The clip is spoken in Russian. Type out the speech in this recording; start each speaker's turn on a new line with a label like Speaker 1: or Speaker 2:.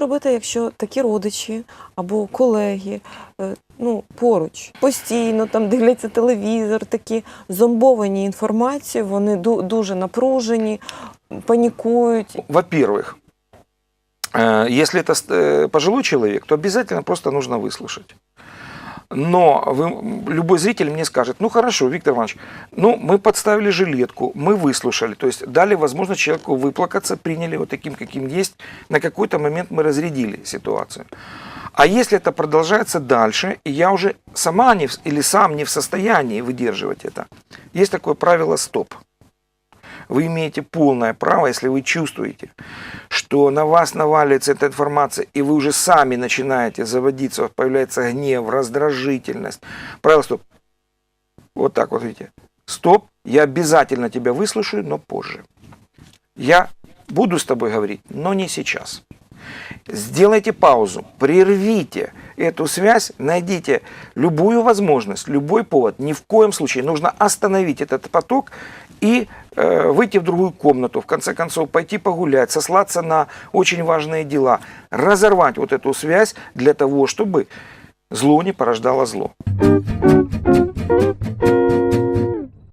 Speaker 1: робити, якщо такі родичі або колеги е, ну, поруч постійно там дивляться телевізор, такі зомбовані інформацією, вони ду- дуже напружені, панікують.
Speaker 2: Во-первых, э, если это ст- э, пожилой человек, то обязательно просто нужно выслушать. Но вы- любой зритель мне скажет, ну хорошо, Виктор Иванович, ну мы подставили жилетку, мы выслушали, то есть дали возможность человеку выплакаться, приняли его таким, каким есть, на какой-то момент мы разрядили ситуацию. А если это продолжается дальше, и я уже сама не или сам не в состоянии выдерживать это, есть такое правило «стоп». Вы имеете полное право, если вы чувствуете, что на вас наваливается эта информация, и вы уже сами начинаете заводиться, вот появляется гнев, раздражительность. Правило стоп. Вот так вот видите. Стоп, я обязательно тебя выслушаю, но позже. Я буду с тобой говорить, но не сейчас. Сделайте паузу, прервите эту связь, найдите любую возможность, любой повод. Ни в коем случае нужно остановить этот поток и э, выйти в другую комнату, в конце концов пойти погулять, сослаться на очень важные дела, разорвать вот эту связь для того, чтобы зло не порождало зло.